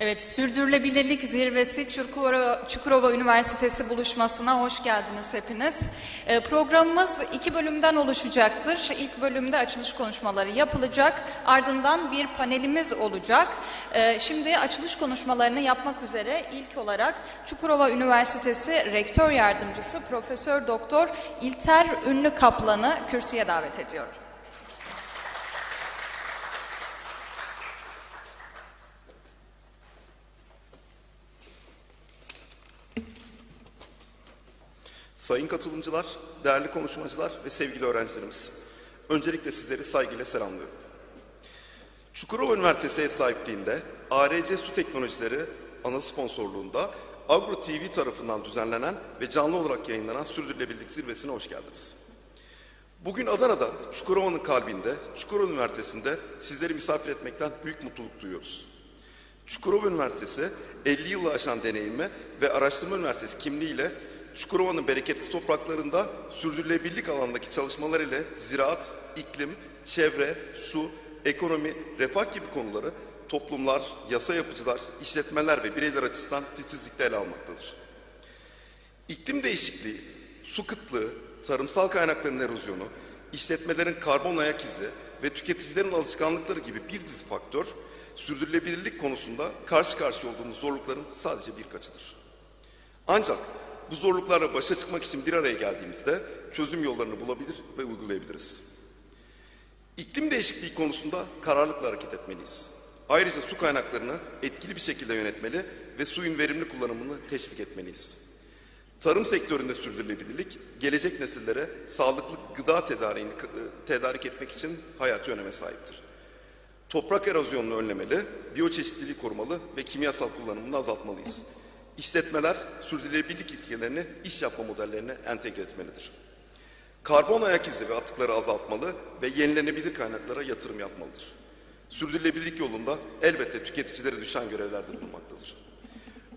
Evet, Sürdürülebilirlik Zirvesi Çukurova, Çukurova Üniversitesi buluşmasına hoş geldiniz hepiniz. Ee, programımız iki bölümden oluşacaktır. İlk bölümde açılış konuşmaları yapılacak, ardından bir panelimiz olacak. Ee, şimdi açılış konuşmalarını yapmak üzere ilk olarak Çukurova Üniversitesi Rektör Yardımcısı Profesör Doktor İlter Ünlü Kaplan'ı kürsüye davet ediyorum. Sayın katılımcılar, değerli konuşmacılar ve sevgili öğrencilerimiz. Öncelikle sizleri saygıyla selamlıyorum. Çukurova Üniversitesi ev sahipliğinde ARC Su Teknolojileri ana sponsorluğunda Agro TV tarafından düzenlenen ve canlı olarak yayınlanan Sürdürülebilirlik Zirvesi'ne hoş geldiniz. Bugün Adana'da, Çukurova'nın kalbinde, Çukurova Üniversitesi'nde sizleri misafir etmekten büyük mutluluk duyuyoruz. Çukurova Üniversitesi 50 yılı aşan deneyimi ve araştırma üniversitesi kimliğiyle Çukurova'nın bereketli topraklarında sürdürülebilirlik alanındaki çalışmalar ile ziraat, iklim, çevre, su, ekonomi, refah gibi konuları toplumlar, yasa yapıcılar, işletmeler ve bireyler açısından titizlikle ele almaktadır. İklim değişikliği, su kıtlığı, tarımsal kaynakların erozyonu, işletmelerin karbon ayak izi ve tüketicilerin alışkanlıkları gibi bir dizi faktör, sürdürülebilirlik konusunda karşı karşıya olduğumuz zorlukların sadece birkaçıdır. Ancak bu zorluklarla başa çıkmak için bir araya geldiğimizde çözüm yollarını bulabilir ve uygulayabiliriz. İklim değişikliği konusunda kararlılıkla hareket etmeliyiz. Ayrıca su kaynaklarını etkili bir şekilde yönetmeli ve suyun verimli kullanımını teşvik etmeliyiz. Tarım sektöründe sürdürülebilirlik, gelecek nesillere sağlıklı gıda tedariğini tedarik etmek için hayati öneme sahiptir. Toprak erozyonunu önlemeli, biyoçeşitliliği korumalı ve kimyasal kullanımını azaltmalıyız. İşletmeler sürdürülebilirlik ilkelerini iş yapma modellerine entegre etmelidir. Karbon ayak izi ve atıkları azaltmalı ve yenilenebilir kaynaklara yatırım yapmalıdır. Sürdürülebilirlik yolunda elbette tüketicilere düşen görevlerde bulunmaktadır.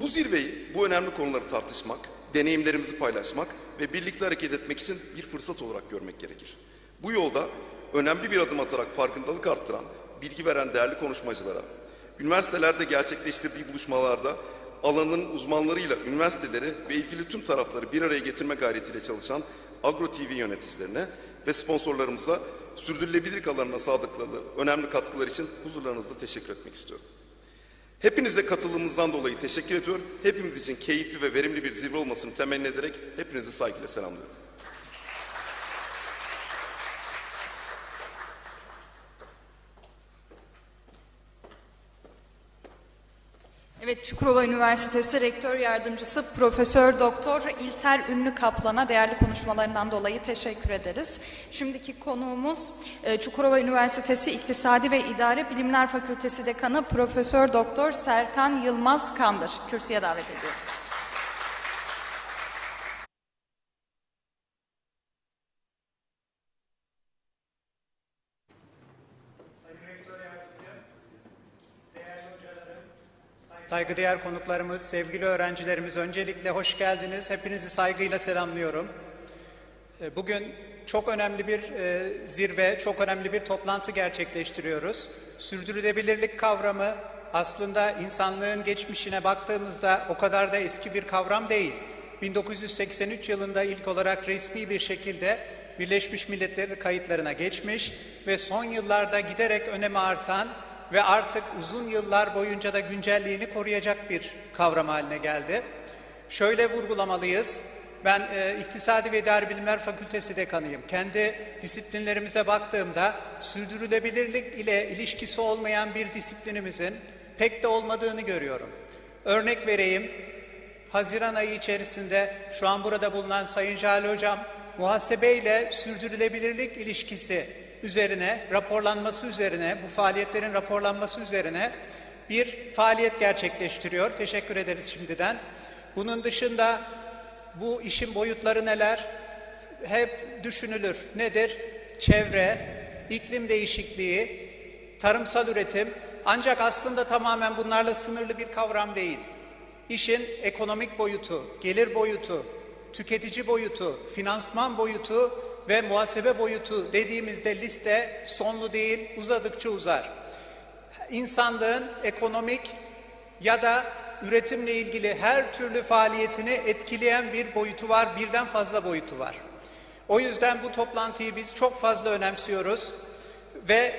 Bu zirveyi, bu önemli konuları tartışmak, deneyimlerimizi paylaşmak ve birlikte hareket etmek için bir fırsat olarak görmek gerekir. Bu yolda önemli bir adım atarak farkındalık arttıran, bilgi veren değerli konuşmacılara, üniversitelerde gerçekleştirdiği buluşmalarda alanın uzmanlarıyla üniversiteleri ve ilgili tüm tarafları bir araya getirme gayretiyle çalışan Agro TV yöneticilerine ve sponsorlarımıza sürdürülebilirlik alanına sağladıkları önemli katkılar için huzurlarınızda teşekkür etmek istiyorum. Hepinize katılımınızdan dolayı teşekkür ediyorum. Hepimiz için keyifli ve verimli bir zirve olmasını temenni ederek hepinizi saygıyla selamlıyorum. Evet, Çukurova Üniversitesi Rektör Yardımcısı Profesör Doktor İlter Ünlü Kaplan'a değerli konuşmalarından dolayı teşekkür ederiz. Şimdiki konuğumuz e, Çukurova Üniversitesi İktisadi ve İdare Bilimler Fakültesi Dekanı Profesör Doktor Serkan Yılmaz Kandır. Kürsüye davet ediyoruz. Saygıdeğer konuklarımız, sevgili öğrencilerimiz öncelikle hoş geldiniz. Hepinizi saygıyla selamlıyorum. E, Bugün çok önemli bir e, zirve, çok önemli bir toplantı gerçekleştiriyoruz. Sürdürülebilirlik kavramı aslında insanlığın geçmişine baktığımızda o kadar da eski bir kavram değil. 1983 yılında ilk olarak resmi bir şekilde Birleşmiş Milletler kayıtlarına geçmiş ve son yıllarda giderek önemi artan ve artık uzun yıllar boyunca da güncelliğini koruyacak bir kavram haline geldi. Şöyle vurgulamalıyız. Ben e, İktisadi ve İdari Bilimler Fakültesi dekanıyım. Kendi disiplinlerimize baktığımda sürdürülebilirlik ile ilişkisi olmayan bir disiplinimizin pek de olmadığını görüyorum. Örnek vereyim. Haziran ayı içerisinde şu an burada bulunan Sayın Jale Hocam muhasebe ile sürdürülebilirlik ilişkisi üzerine, raporlanması üzerine, bu faaliyetlerin raporlanması üzerine bir faaliyet gerçekleştiriyor. Teşekkür ederiz şimdiden. Bunun dışında bu işin boyutları neler? Hep düşünülür. Nedir? Çevre, iklim değişikliği, tarımsal üretim. Ancak aslında tamamen bunlarla sınırlı bir kavram değil. İşin ekonomik boyutu, gelir boyutu, tüketici boyutu, finansman boyutu ve muhasebe boyutu dediğimizde liste sonlu değil, uzadıkça uzar. İnsanlığın ekonomik ya da üretimle ilgili her türlü faaliyetini etkileyen bir boyutu var, birden fazla boyutu var. O yüzden bu toplantıyı biz çok fazla önemsiyoruz ve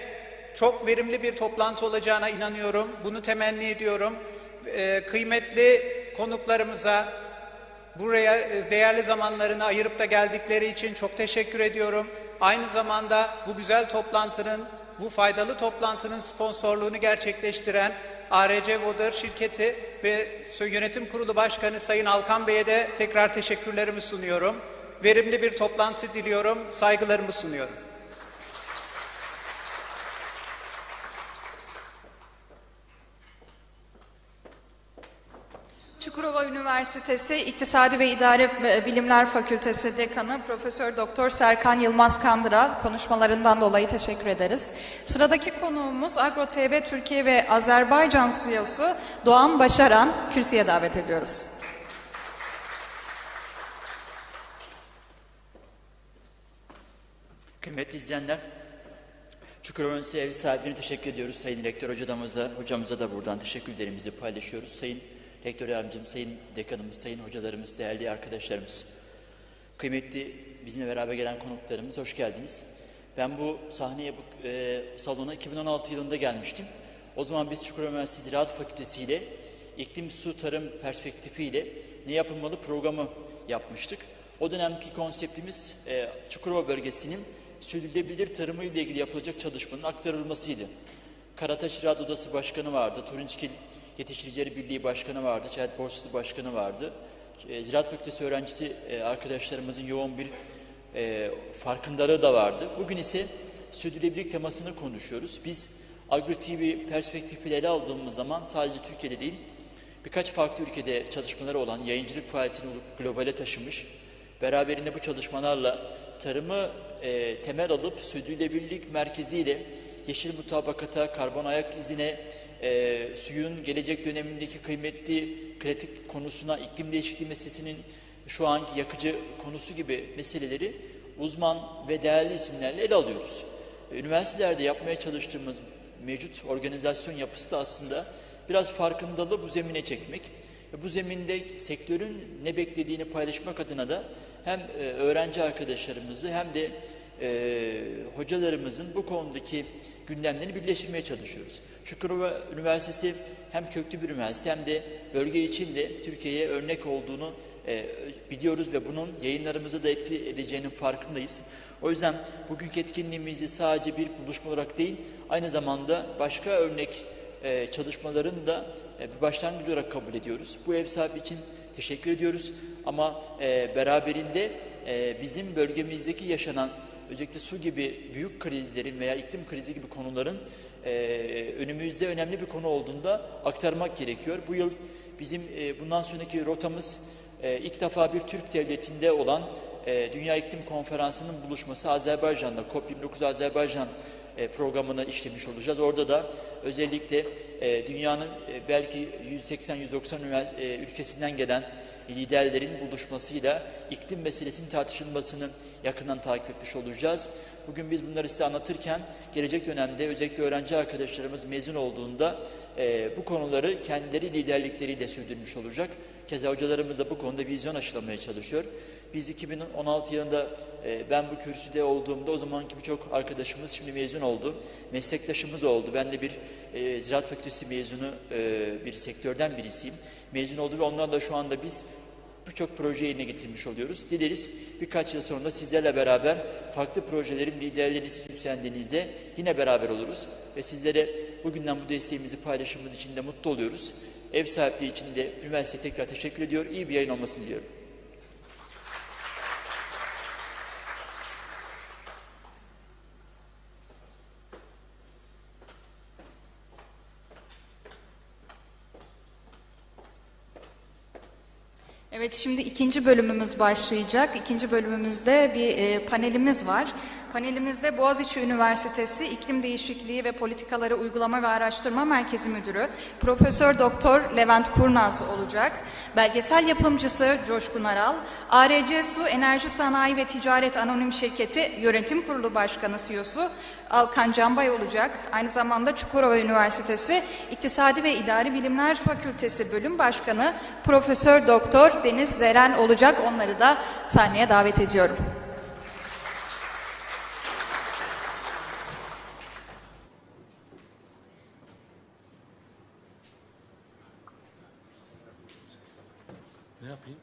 çok verimli bir toplantı olacağına inanıyorum. Bunu temenni ediyorum. Ee, kıymetli konuklarımıza buraya e, değerli zamanlarını ayırıp da geldikleri için çok teşekkür ediyorum. Aynı zamanda bu güzel toplantının, bu faydalı toplantının sponsorluğunu gerçekleştiren ARC Water şirketi ve yönetim kurulu başkanı Sayın Alkan Bey'e de tekrar teşekkürlerimi sunuyorum. Verimli bir toplantı diliyorum, saygılarımı sunuyorum. Çukurova Üniversitesi İktisadi ve İdare Bilimler Fakültesi Dekanı Profesör Doktor Serkan Yılmaz Kandıra konuşmalarından dolayı teşekkür ederiz. Sıradaki konuğumuz Agro TV Türkiye ve Azerbaycan CEO'su Doğan Başaran kürsüye davet ediyoruz. Kıymetli izleyenler, Çukurova Üniversitesi ev sahibine teşekkür ediyoruz. Sayın Rektör hocamıza, hocamıza da buradan teşekkürlerimizi paylaşıyoruz. Sayın Rektör Yardımcım, Sayın Dekanımız, Sayın Hocalarımız, değerli arkadaşlarımız. Kıymetli bizimle beraber gelen konuklarımız, hoş geldiniz. Ben bu sahneye, bu e, salona 2016 yılında gelmiştim. O zaman biz Çukurova Üniversitesi Ziraat Fakültesi ile iklim su tarım perspektifiyle ne yapılmalı programı yapmıştık. O dönemki konseptimiz e, Çukurova bölgesinin sürdürülebilir tarımı ile ilgili yapılacak çalışmanın aktarılmasıydı. Karataş Ziraat Odası Başkanı vardı, Turunçgil Yetiştiricileri Birliği Başkanı vardı, Çayet Borsası Başkanı vardı. E, Ziraat Fakültesi öğrencisi e, arkadaşlarımızın yoğun bir e, farkındalığı da vardı. Bugün ise sürdürülebilirlik temasını konuşuyoruz. Biz Agro TV perspektifiyle ele aldığımız zaman sadece Türkiye'de değil, birkaç farklı ülkede çalışmaları olan yayıncılık faaliyetini globale taşımış, beraberinde bu çalışmalarla tarımı temel alıp sürdürülebilirlik merkeziyle yeşil mutabakata, karbon ayak izine, e, suyun gelecek dönemindeki kıymetli kritik konusuna, iklim değişikliği meselesinin şu anki yakıcı konusu gibi meseleleri uzman ve değerli isimlerle ele alıyoruz. Üniversitelerde yapmaya çalıştığımız mevcut organizasyon yapısı da aslında biraz farkındalığı bu zemine çekmek bu zeminde sektörün ne beklediğini paylaşmak adına da hem e, öğrenci arkadaşlarımızı hem de e, hocalarımızın bu konudaki gündemlerini birleştirmeye çalışıyoruz. Çukurova Üniversitesi hem köklü bir üniversite hem de bölge içinde Türkiye'ye örnek olduğunu e, biliyoruz ve bunun yayınlarımızı da etki edeceğinin farkındayız. O yüzden bugünkü etkinliğimizi sadece bir buluşma olarak değil, aynı zamanda başka örnek e, çalışmaların da e, bir başlangıç olarak kabul ediyoruz. Bu ev sahibi için teşekkür ediyoruz ama e, beraberinde e, bizim bölgemizdeki yaşanan özellikle su gibi büyük krizlerin veya iklim krizi gibi konuların e, önümüzde önemli bir konu olduğunda aktarmak gerekiyor. Bu yıl bizim e, bundan sonraki rotamız ilk defa bir Türk devletinde olan Dünya İklim Konferansı'nın buluşması Azerbaycan'da, COP29 Azerbaycan e, programını işlemiş olacağız. Orada da özellikle dünyanın belki 180-190 e, ülkesinden gelen liderlerin buluşmasıyla iklim meselesinin tartışılmasını yakından takip etmiş olacağız. Bugün biz bunları size anlatırken gelecek dönemde özellikle öğrenci arkadaşlarımız mezun olduğunda e, bu konuları kendileri liderlikleriyle sürdürmüş olacak. Keza hocalarımız da bu konuda vizyon aşılamaya çalışıyor. Biz 2016 yılında e, ben bu kürsüde olduğumda o zamanki birçok arkadaşımız şimdi mezun oldu. Meslektaşımız oldu. Ben de bir e, ziraat fakültesi mezunu e, bir sektörden birisiyim. Mezun oldu ve onlarla şu anda biz birçok proje yerine getirmiş oluyoruz. Dileriz birkaç yıl sonra sizlerle beraber farklı projelerin liderliğini siz üstlendiğinizde yine beraber oluruz. Ve sizlere bugünden bu desteğimizi paylaşımımız için de mutlu oluyoruz. Ev sahipliği için de üniversiteye tekrar teşekkür ediyor. İyi bir yayın olmasını diliyorum. Evet şimdi ikinci bölümümüz başlayacak. İkinci bölümümüzde bir e, panelimiz var. Panelimizde Boğaziçi Üniversitesi İklim Değişikliği ve Politikaları Uygulama ve Araştırma Merkezi Müdürü Profesör Doktor Levent Kurnaz olacak. Belgesel yapımcısı Coşkun Aral, ARC Su Enerji Sanayi ve Ticaret Anonim Şirketi Yönetim Kurulu Başkanı CEO'su Alkan Canbay olacak. Aynı zamanda Çukurova Üniversitesi İktisadi ve İdari Bilimler Fakültesi Bölüm Başkanı Profesör Doktor Deniz Zeren olacak. Onları da sahneye davet ediyorum. Yeah, Pete.